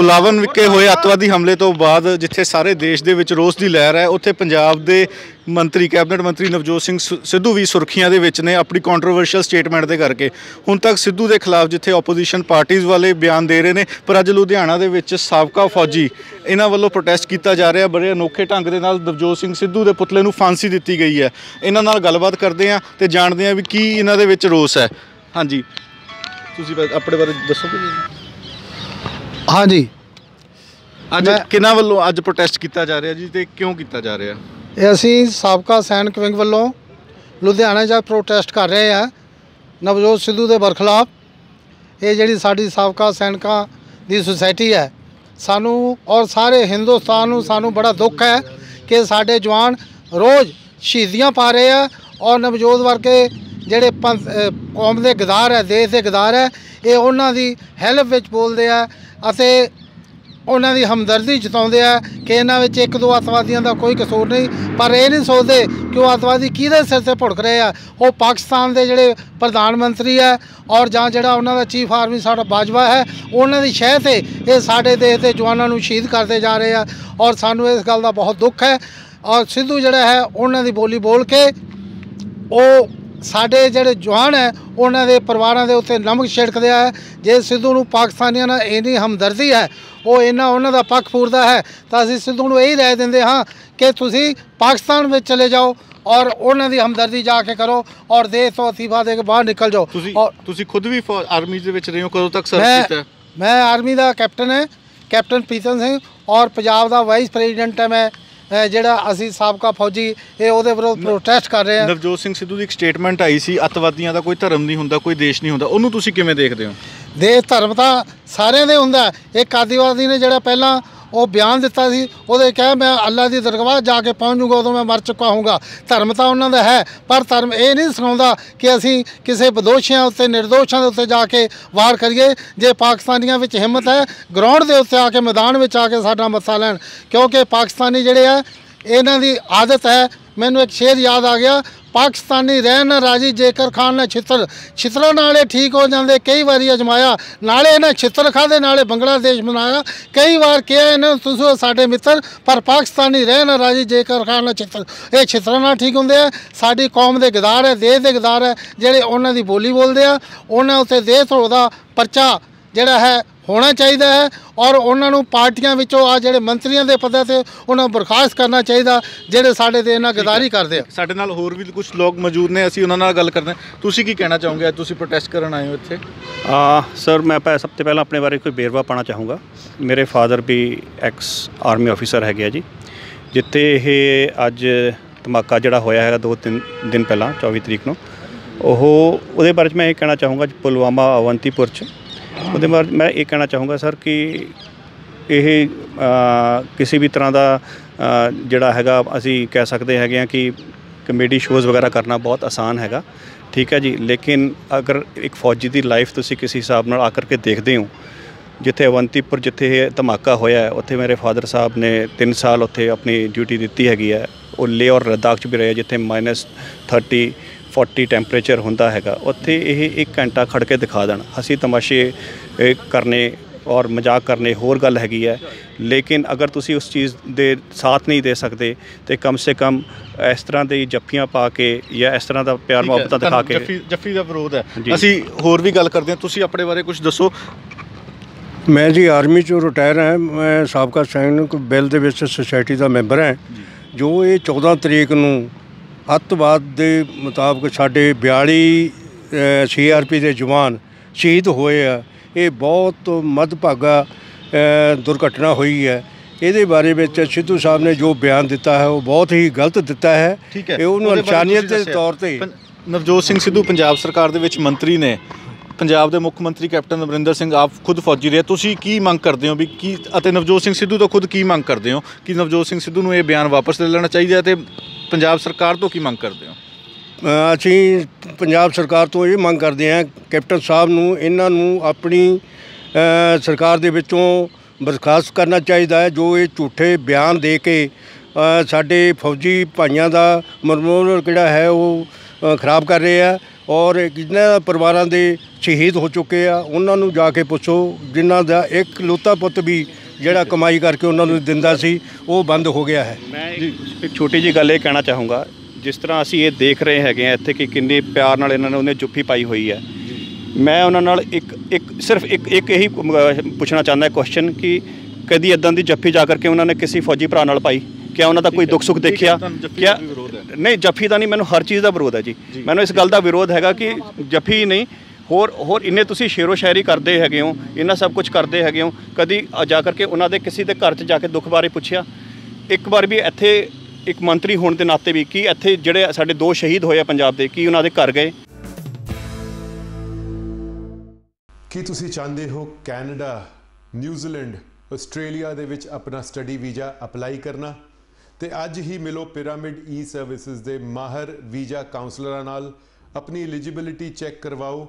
ਪੁਲਾਵਨ ਵਿਖੇ ਹੋਏ ਅੱਤਵਾਦੀ ਹਮਲੇ ਤੋਂ ਬਾਅਦ ਜਿੱਥੇ ਸਾਰੇ ਦੇਸ਼ ਦੇ ਵਿੱਚ ਰੋਸ ਦੀ ਲਹਿਰ ਹੈ, ਉੱਥੇ ਪੰਜਾਬ ਦੇ ਮੰਤਰੀ, ਕੈਬਨਿਟ ਮੰਤਰੀ ਨਵਜੋਤ ਸਿੰਘ ਸਿ- ਸਿੱਧੂ ਵੀ ਸੁਰਖੀਆਂ ਦੇ ਵਿੱਚ ਨੇ ਆਪਣੀ ਕੰਟਰੋਵਰਸ਼ੀਅਲ ਸਟੇਟਮੈਂਟ ਦੇ ਕਰਕੇ। ਹੁਣ ਤੱਕ ਸਿੱਧੂ ਦੇ ਖਿਲਾਫ ਜਿੱਥੇ ਆਪੋਜੀਸ਼ਨ ਪਾਰਟੀਆਂ ਵਾਲੇ ਬਿਆਨ ਦੇ ਰਹੇ ਨੇ, ਪਰ ਅੱਜ ਲੁਧਿਆਣਾ ਦੇ ਵਿੱਚ ਸਾਬਕਾ ਫੌਜੀ ਇਹਨਾਂ ਵੱਲੋਂ ਪ੍ਰੋਟੈਸਟ ਕੀਤਾ ਜਾ ਰਿਹਾ, ਬੜੇ ਅਨੋਖੇ ਢੰਗ ਦੇ ਨਾਲ ਨਵਜੋਤ ਸਿੰਘ ਸਿੱਧੂ ਦੇ ਪੁਤਲੇ ਨੂੰ ਫਾਂਸੀ ਦਿੱਤੀ ਗਈ ਹੈ। ਇਹਨਾਂ ਨਾਲ ਗੱਲਬਾਤ ਕਰਦੇ ਹਾਂ ਤੇ ਜਾਣਦੇ ਹਾਂ ਵੀ ਕੀ ਇਹਨਾਂ ਦੇ ਵਿੱਚ ਰੋਸ ਹੈ। ਹਾਂਜੀ। ਤੁਸੀਂ ਆਪਣੇ ਬਾਰੇ ਦੱਸੋਗੇ ਹਾਂਜੀ। ਅੱਜ ਮੈਂ- ਕਿਹਨਾਂ ਵੱਲੋਂ ਅੱਜ ਪ੍ਰੋਟੈਸਟ ਕੀਤਾ ਜਾ ਰਿਹਾ ਜੀ ਤੇ ਕਿਉਂ ਕੀਤਾ ਜਾ ਰਿਹਾ? ਇਹ ਅਸੀਂ ਸਾਬਕਾ ਸੈਨਿਕ ਵਿੰਗ ਵੱਲੋਂ ਲੁਧਿਆਣਾ 'ਚ ਪ੍ਰੋਟੈਸਟ ਕਰ ਰਹੇ ਹਾਂ ਨਵਜੋਤ ਸਿੱਧੂ ਦੇ ਬਰਖਲਾਫ। ਇਹ ਜਿਹੜੀ ਸਾਡੀ ਸਾਬਕਾ ਸੈਨਿਕਾਂ ਦੀ ਸੁਸਾਇਟੀ ਹੈ ਸਾਨੂੰ ਔਰ ਸਾਰੇ ਹਿੰਦੁਸਤਾਨ ਨੂੰ ਸਾਨੂੰ ਬੜਾ ਦੁੱਖ ਹੈ ਕਿ ਸਾਡੇ ਜਵਾਨ ਰੋਜ਼ ਸ਼ਹੀਦੀਆਂ ਪਾ ਰਹੇ ਆ ਔਰ ਨਵਜੋਤ ਵਰਗੇ ਜਿਹੜੇ ਪੰਥ ਅ, ਕੌਮ ਦੇ ਗਦਾਰ ਹੈ ਦੇਸ਼ ਦੇ ਗਦਾਰ ਹੈ ਇਹ ਉਹਨਾਂ ਦੀ ਹੈਲਪ ਵਿੱਚ ਬੋਲਦੇ ਆ। ਅਤੇ ਉਹਨਾਂ ਦੀ ਹਮਦਰਦੀ ਜਤਾਉਂਦੇ ਆ ਕਿ ਇਹਨਾਂ ਵਿੱਚ ਇੱਕ ਦੋ ਅੱਤਵਾਦੀਆਂ ਦਾ ਕੋਈ ਕਸੂਰ ਨਹੀਂ, ਪਰ ਇਹ ਨਹੀਂ ਸੋਚਦੇ ਕਿ ਉਹ ਅੱਤਵਾਦੀ ਕਿਹਦੇ ਸਿਰ ਤੇ ਭੁੜਕ ਰਹੇ ਆ। ਉਹ ਪਾਕਿਸਤਾਨ ਦੇ ਜਿਹੜੇ ਪ੍ਰਧਾਨ ਮੰਤਰੀ ਹੈ ਔਰ ਜਾਂ ਜਿਹੜਾ ਉਹਨਾਂ ਦਾ ਚੀਫ ਆਰਮੀ ਸਾਡਾ ਬਾਜਵਾ ਹੈ, ਉਹਨਾਂ ਦੀ ਸ਼ਹਿ ਤੇ ਇਹ ਸਾਡੇ ਦੇਸ਼ ਦੇ ਜਵਾਨਾਂ ਨੂੰ ਸ਼ਹੀਦ ਕਰਦੇ ਜਾ ਰਹੇ ਆ ਔਰ ਸਾਨੂੰ ਇਸ ਗੱਲ ਦਾ ਬਹੁਤ ਦੁੱਖ ਹੈ। ਔਰ ਸਿੱਧੂ ਜਿਹੜਾ ਹੈ, ਉਹਨਾਂ ਦੀ ਬੋਲੀ ਬੋਲ ਕੇ ਉਹ ਸਾਡੇ ਜਿਹੜੇ ਜਵਾਨ ਹੈ ਉਹਨਾਂ ਦੇ ਪਰਿਵਾਰਾਂ ਦੇ ਉੱਤੇ ਨਮਕ ਛਿੜਕਦੇ ਆ। ਜੇ ਸਿੱਧੂ ਨੂੰ ਪਾਕਿਸਤਾਨੀਆਂ ਨਾਲ ਇੰਨੀ ਹਮਦਰਦੀ ਹੈ ਉਹ ਇਹਨਾਂ ਉਹਨਾਂ ਦਾ ਪੱਖ ਪੂਰਦਾ ਹੈ ਤਾਂ ਅਸੀਂ ਸਿੱਧੂ ਨੂੰ ਇਹੀ ਰਾਏ ਦਿੰਦੇ ਹਾਂ ਕਿ ਤੁਸੀਂ ਪਾਕਿਸਤਾਨ ਵਿੱਚ ਚਲੇ ਜਾਓ ਔਰ ਉਹਨਾਂ ਦੀ ਹਮਦਰਦੀ ਜਾ ਕੇ ਕਰੋ ਔਰ ਦੇਸ਼ ਤੋਂ ਅਸਤੀਫਾ ਦੇ ਕੇ ਬਾਹਰ ਨਿਕਲ ਜਾਓ। ਤੁਸੀਂ ਔਰ ਤੁਸੀਂ ਖੁਦ ਵੀ ਆਰਮੀ ਦੇ ਵਿੱਚ ਰਹੇ ਹੋ ਕਦੋਂ ਤੱਕ ਸਰਵ ਮੈਂ ਕੀਤਾ ਮੈਂ ਆਰਮੀ ਦਾ ਕੈਪਟਨ ਹੈ ਕੈਪਟਨ ਪ੍ਰੀਤਮ ਸਿੰਘ ਔਰ ਪੰਜਾਬ ਦਾ ਵਾਈਸ ਪ੍ਰੈਜ਼ੀਡੈਂਟ ਹੈ ਮੈਂ। ਜਿਹੜਾ ਅਸੀਂ ਸਾਬਕਾ ਫੌਜੀ ਇਹ ਉਹਦੇ ਵਿਰੁੱਧ ਪ੍ਰੋਟੈਸਟ ਕਰ ਰਹੇ ਹਾਂ ਨਵਜੋਤ ਸਿੰਘ ਸਿੱਧੂ ਦੀ ਇੱਕ ਸਟੇਟਮੈਂਟ ਆਈ ਸੀ ਅੱਤਵਾਦੀਆਂ ਦਾ ਕੋਈ ਧਰਮ ਨਹੀਂ ਹੁੰਦਾ ਕੋਈ ਦੇਸ਼ ਨਹੀਂ ਹੁੰਦਾ। ਉਹਨੂੰ ਤੁਸੀਂ ਕਿਵੇਂ ਦੇਖਦੇ ਹੋ? ਦੇਸ਼ ਧਰਮ ਤਾਂ ਸਾਰਿਆਂ ਦੇ ਹੁੰਦਾ। ਇੱਕ ਆਦੀਵਾਸੀ ਨੇ ਜਿਹੜਾ ਪਹਿਲਾਂ ਉਹ ਬਿਆਨ ਦਿੱਤਾ ਸੀ, ਉਹਦੇ ਕਿਹਾ ਮੈਂ ਅੱਲਾ ਦੀ ਦਰਗਾਹ ਜਾ ਕੇ ਪਹੁੰਚੂਗਾ ਉਦੋਂ ਮੈਂ ਮਰ ਚੁੱਕਾ ਹੋਊਗਾ। ਧਰਮ ਤਾਂ ਉਹਨਾਂ ਦਾ ਹੈ, ਪਰ ਧਰਮ ਇਹ ਨਹੀਂ ਸਿਖਾਉਂਦਾ ਕਿ ਅਸੀਂ ਕਿਸੇ ਬਦੋਸ਼ੀਆਂ ਉੱਤੇ, ਨਿਰਦੋਸ਼ਾਂ ਦੇ ਉੱਤੇ ਜਾ ਕੇ ਵਾਰ ਕਰੀਏ। ਜੇ ਪਾਕਿਸਤਾਨੀਆਂ ਵਿੱਚ ਹਿੰਮਤ ਹੈ, ਗਰਾਊਂਡ ਦੇ ਉੱਤੇ ਆ ਕੇ, ਮੈਦਾਨ ਵਿੱਚ ਆ ਕੇ ਸਾਡਾ ਮੱਥਾ ਲੈਣ। ਕਿਉਂਕਿ ਪਾਕਿਸਤਾਨੀ ਜਿਹੜੇ ਆ, ਇਹਨਾਂ ਦੀ ਆਦਤ ਹੈ। ਮੈਨੂੰ ਇੱਕ ਸ਼ੇਰ ਯਾਦ ਆ ਗਿਆ ਪਾਕਿਸਤਾਨੀ ਰਹਿਣ ਰਾਜੀ ਜੇਕਰ ਖਾਨ ਨੇ ਛਿੱਤਰ ਛਿੱਤਰਾਂ ਨਾਲੇ ਠੀਕ ਹੋ ਜਾਂਦੇ, ਕਈ ਵਾਰੀ ਅਜਮਾਇਆ। ਨਾਲੇ ਇਹਨਾਂ ਛਿੱਤਰ ਖਾਦੇ ਨਾਲੇ ਬੰਗਲਾਦੇਸ਼ ਬਣਾਇਆ। ਕਈ ਵਾਰ ਕਿਹਾ ਇਹਨਾਂ ਨੂੰ ਤੁਸੀਂ ਸਾਡੇ ਮਿੱਤਰ, ਪਰ ਪਾਕਿਸਤਾਨੀ ਰਹਿਣ ਰਾਜੀ ਜੇਕਰ ਖਾਨ ਨੇ ਛਿੱਤਰ ਇਹ ਛਿੱਤਰਾਂ ਨਾਲ ਠੀਕ ਹੁੰਦੇ ਆ। ਸਾਡੀ ਕੌਮ ਦੇ ਗਦਾਰ ਹੈ, ਦੇਸ਼ ਦੇ ਗਦਾਰ ਹੈ, ਜਿਹੜੇ ਉਹਨਾਂ ਦੀ ਬੋਲੀ ਬੋਲਦੇ ਆ। ਉਹਨਾਂ ਉੱਤੇ ਦੇਸ਼ ਧਰੋਹ ਦਾ ਪਰਚਾ ਜਿਹੜਾ ਹੈ ਹੋਣਾ ਚਾਹੀਦਾ ਹੈ ਔਰ ਉਹਨਾਂ ਨੂੰ ਪਾਰਟੀਆਂ ਵਿੱਚੋਂ ਆ ਜਿਹੜੇ ਮੰਤਰੀਆਂ ਦੇ ਪਦਾਂ ਤੇ ਉਹਨਾਂ ਨੂੰ ਬਰਖਾਸਤ ਕਰਨਾ ਚਾਹੀਦਾ ਜਿਹੜੇ ਸਾਡੇ ਦੇ ਨਾਲ ਗਦਾਰੀ ਕਰਦੇ ਆ। ਸਾਡੇ ਨਾਲ ਹੋਰ ਵੀ ਕੁਝ ਲੋਕ ਮੌਜੂਦ ਨੇ ਅਸੀਂ ਉਹਨਾਂ ਨਾਲ ਗੱਲ ਕਰਦੇ ਹਾਂ। ਤੁਸੀਂ ਕੀ ਕਹਿਣਾ ਚਾਹੋਗੇ? ਅੱਜ ਤੁਸੀਂ ਪ੍ਰੋਟੈਸਟ ਕਰਨ ਆਏ ਹੋ ਇੱਥੇ। ਆ ਸਰ ਮੈਂ ਪਹਿ- ਸਭ ਤੋਂ ਪਹਿਲਾਂ ਆਪਣੇ ਬਾਰੇ ਕੋਈ ਵੇਰਵਾ ਪਾਣਾ ਚਾਹੂੰਗਾ। ਮੇਰੇ ਫਾਦਰ ਵੀ ਐਕਸ ਆਰਮੀ ਆਫੀਸਰ ਹੈਗੇ ਆ ਜੀ ਜਿੱਥੇ ਇਹ ਅੱਜ ਧਮਾਕਾ ਜਿਹੜਾ ਹੋਇਆ ਹੈਗਾ ਦੋ ਤਿੰਨ ਦਿਨ ਪਹਿਲਾਂ 24 ਤਰੀਕ ਨੂੰ। ਉਹ ਉਹਦੇ ਬਾਰੇ 'ਚ ਮੈਂ ਇਹ ਕਹਿਣਾ ਚਾਹੂੰਗਾ ਜੀ ਪੁਲਵਾਮਾ ਅਵੰਤੀਪੁਰ 'ਚ ਉਹਦੇ ਬਾਰੇ ਮੈਂ ਇਹ ਕਹਿਣਾ ਚਾਹੂੰਗਾ, ਸਰ, ਕਿ ਇਹ ਕਿਸੇ ਵੀ ਤਰ੍ਹਾਂ ਦਾ ਜਿਹੜਾ ਹੈਗਾ, ਅਸੀਂ ਕਹਿ ਸਕਦੇ ਹੈਗੇ ਆ ਕਿ ਕਮੇਡੀ ਸ਼ੋਜ਼ ਵਗੈਰਾ ਕਰਨਾ ਬਹੁਤ ਆਸਾਨ ਹੈਗਾ, ਠੀਕ ਹੈ ਜੀ। ਲੇਕਿਨ ਅਗਰ ਇੱਕ ਫੌਜੀ ਦੀ ਲਾਈਫ ਤੁਸੀਂ ਕਿਸੇ ਹਿਸਾਬ ਨਾਲ ਆ ਕਰਕੇ ਦੇਖਦੇ ਹੋ, ਜਿੱਥੇ ਅਵੰਤੀਪੁਰ ਜਿੱਥੇ ਇਹ ਧਮਾਕਾ ਹੋਇਆ ਉੱਥੇ ਮੇਰੇ ਫਾਦਰ ਸਾਹਿਬ ਨੇ 3 ਸਾਲ ਉੱਥੇ ਆਪਣੀ ਡਿਊਟੀ ਦਿੱਤੀ ਹੈਗੀ ਹੈ। ਉਹ ਲੇਹ ਔਰ ਲੱਦਾਖ 'ਚ ਵੀ ਰਹੇ, ਜਿੱਥੇ -30 40 ਟੈਂਪਰੇਚਰ ਹੁੰਦਾ ਹੈਗਾ ਉੱਥੇ ਇਹ 1 ਘੰਟਾ ਖੜ ਕੇ ਦਿਖਾ ਦੇਣ। ਹਸੀ ਤਮਾਸ਼ੇ ਕਰਨੇ ਔਰ ਮਜ਼ਾਕ ਕਰਨੇ ਹੋਰ ਗੱਲ ਹੈਗੀ ਹੈ ਲੇਕਿਨ ਅਗਰ ਤੁਸੀਂ ਉਸ ਚੀਜ਼ ਦੇ ਸਾਥ ਨਹੀਂ ਦੇ ਸਕਦੇ ਤੇ ਕਮ ਸੇ ਕਮ ਇਸ ਤਰ੍ਹਾਂ ਦੀ ਜੱਫੀਆਂ ਪਾ ਕੇ ਜਾਂ ਇਸ ਤਰ੍ਹਾਂ ਦਾ ਪਿਆਰ ਮੁਹੱਬਤਾਂ ਦਿਖਾ ਕੇ ਜੱਫੀ ਜੱਫੀ ਦਾ ਵਿਰੋਧ ਹੈ। ਅਸੀਂ ਹੋਰ ਵੀ ਗੱਲ ਕਰਦੇ ਹਾਂ। ਤੁਸੀਂ ਆਪਣੇ ਬਾਰੇ ਕੁਝ ਦੱਸੋ। ਮੈਂ ਜੀ ਆਰਮੀ ਚੋਂ ਰਿਟਾਇਰ ਹਾਂ। ਮੈਂ ਸਾਬਕਾ ਸੈਨਿਕ ਬਿੱਲ ਦੇ ਵਿੱਚ ਸੁਸਾਇਟੀ ਦਾ ਮੈਂਬਰ ਹਾਂ। ਜੋ। ਇਹ 14 ਤਰੀਕ ਨੂੰ ਅੱਤਵਾਦ ਦੇ ਮੁਤਾਬਕ ਸਾਡੇ 42 ਸੀਆਰਪੀ ਦੇ ਜਵਾਨ ਸ਼ਹੀਦ ਹੋਏ ਆ। ਇਹ ਬਹੁਤ ਮੱਦਭਾਗਾ ਦੁਰਘਟਨਾ ਹੋਈ ਹੈ। ਇਹਦੇ ਬਾਰੇ ਵਿੱਚ ਸਿੱਧੂ ਸਾਹਿਬ ਨੇ ਜੋ ਬਿਆਨ ਦਿੱਤਾ ਹੈ ਉਹ ਬਹੁਤ ਹੀ ਗਲਤ ਦਿੱਤਾ ਹੈ। ਇਹ ਉਹਨੂੰ ਇਨਸਾਨੀਅਤ ਦੇ। ਤੌਰ ਤੇ ਨਵਜੋਤ ਸਿੰਘ ਸਿੱਧੂ ਪੰਜਾਬ ਸਰਕਾਰ ਦੇ ਵਿੱਚ ਮੰਤਰੀ ਨੇ। ਪੰਜਾਬ ਦੇ ਮੁੱਖ ਮੰਤਰੀ ਕੈਪਟਨ ਅਮਰਿੰਦਰ ਸਿੰਘ ਆਪ ਖੁਦ ਫੌਜੀ ਰਹੇ। ਤੁਸੀਂ ਕੀ ਮੰਗ ਕਰਦੇ ਹੋ ਵੀ ਕੀ ਅਤੇ ਨਵਜੋਤ ਸਿੰਘ ਸਿੱਧੂ ਤੋਂ ਖੁਦ ਕੀ ਮੰਗ ਕਰਦੇ ਹੋ ਕਿ ਨਵਜੋਤ ਸਿੰਘ ਸਿੱਧੂ ਨੂੰ ਇਹ ਬਿਆਨ ਵਾਪਸ ਲੈ ਲੈਣਾ ਚਾਹੀਦਾ ਤੇ ਪੰਜਾਬ ਸਰਕਾਰ ਤੋਂ ਕੀ ਮੰਗ ਕਰਦੇ ਹੋ? ਅਸੀਂ ਪੰਜਾਬ ਸਰਕਾਰ ਤੋਂ ਇਹ ਮੰਗ ਕਰਦੇ ਹਾਂ, ਕੈਪਟਨ ਸਾਹਿਬ ਨੂੰ, ਇਹਨਾਂ ਨੂੰ ਆਪਣੀ ਸਰਕਾਰ ਦੇ ਵਿੱਚੋਂ ਬਰਖਾਸਤ ਕਰਨਾ ਚਾਹੀਦਾ ਹੈ, ਜੋ ਇਹ ਝੂਠੇ ਬਿਆਨ ਦੇ ਕੇ ਸਾਡੇ ਫੌਜੀ ਭਾਈਆਂ ਦਾ ਮਨੋਬਲ ਜਿਹੜਾ ਹੈ ਉਹ ਖਰਾਬ ਕਰ ਰਹੇ ਆ ਔਰ ਜਿਨ੍ਹਾਂ ਪਰਿਵਾਰਾਂ ਦੇ ਸ਼ਹੀਦ ਹੋ ਚੁੱਕੇ ਆ। ਉਹਨਾਂ ਨੂੰ ਜਾ ਕੇ ਪੁੱਛੋ, ਜਿਨ੍ਹਾਂ ਦਾ ਇੱਕ ਲੋਤਾ ਪੁੱਤ ਵੀ ਜਿਹੜਾ ਕਮਾਈ ਕਰਕੇ ਉਹਨਾਂ ਨੂੰ ਦਿੰਦਾ ਸੀ ਉਹ ਬੰਦ ਹੋ ਗਿਆ ਹੈ। ਮੈਂ ਇੱਕ ਛੋਟੀ ਜੀ ਗੱਲ ਇਹ ਕਹਿਣਾ ਚਾਹੂੰਗਾ ਜਿਸ ਤਰ੍ਹਾਂ ਅਸੀਂ ਇਹ ਦੇਖ ਰਹੇ ਹੈਗੇ ਆ ਇੱਥੇ ਕਿ ਕਿੰਨੇ ਪਿਆਰ ਨਾਲ ਇਹਨਾਂ ਨੇ ਉਹਨੇ ਜੁੱਫੀ ਪਾਈ ਹੋਈ ਹੈ। ਮੈਂ ਉਹਨਾਂ ਨਾਲ ਇੱਕ ਇੱਕ ਸਿਰਫ ਇੱਕ ਇੱਕ ਇਹੀ ਪੁੱਛਣਾ ਚਾਹੁੰਦਾ ਕੁਐਸਚਨ ਕਿ ਕਦੀ ਇਦਾਂ ਦੀ ਜੱਫੀ ਜਾ ਕਰਕੇ ਉਹਨਾਂ ਨੇ ਕਿਸੇ ਫੌਜੀ ਭਰਾ ਨਾਲ ਪਾਈ? ਕਿਆ ਉਹਨਾਂ ਦਾ ਕੋਈ ਦੁੱਖ ਸੁੱਖ ਦੇਖਿਆ? ਕਿਆ। ਨਹੀਂ ਜੱਫੀ ਦਾ ਨਹੀਂ ਮੈਨੂੰ ਹਰ ਚੀਜ਼ ਦਾ ਵਿਰੋਧ ਹੈ ਜੀ। ਮੈਨੂੰ ਇਸ ਗੱਲ ਦਾ ਵਿਰੋਧ ਹੈਗਾ ਕਿ ਜੱਫੀ ਨਹੀਂ ਹੋਰ ਹੋਰ ਇੰਨੇ ਤੁਸੀਂ ਸ਼ੇਰੋ ਸ਼ਾਇਰੀ ਕਰਦੇ ਹੈਗੇ ਹੋ, ਇੰਨਾ ਸਭ ਕੁਝ ਕਰਦੇ ਹੈਗੇ ਹੋ, ਕਦੀ ਜਾ ਕਰਕੇ ਉਹਨਾਂ ਦੇ ਕਿਸੇ ਦੇ ਘਰ 'ਚ ਜਾ ਕੇ ਦੁੱਖ ਬਾਰੇ ਪੁੱਛਿਆ? ਇੱਕ ਵਾਰ ਵੀ ਇੱਥੇ ਇੱਕ ਮੰਤਰੀ ਹੋਣ ਦੇ ਨਾਤੇ ਵੀ ਕੀ ਇੱਥੇ ਜਿਹੜੇ ਸਾਡੇ ਦੋ ਸ਼ਹੀਦ ਹੋਏ ਆ ਪੰਜਾਬ ਦੇ, ਕੀ ਉਹਨਾਂ ਦੇ ਘਰ ਗਏ? ਕੀ ਤੁਸੀਂ ਚਾਹੁੰਦੇ ਹੋ ਕੈਨੇਡਾ, ਨਿਊਜ਼ੀਲੈਂਡ, ਆਸਟ੍ਰੇਲੀਆ ਦੇ ਵਿੱਚ ਆਪਣਾ ਸਟੱਡੀ ਵੀਜ਼ਾ ਅਪਲਾਈ ਕਰਨਾ? ਤੇ ਅੱਜ ਹੀ ਮਿਲੋ ਪਿਰਾਮਿਡ ਈ ਸਰਵਿਸਿਜ਼ ਦੇ ਮਾਹਰ ਵੀਜ਼ਾ ਕਾਉਂਸਲਰਾਂ ਨਾਲ, ਆਪਣੀ ਐਲੀਜੀਬਿਲਿਟੀ ਚੈੱਕ ਕਰਵਾਓ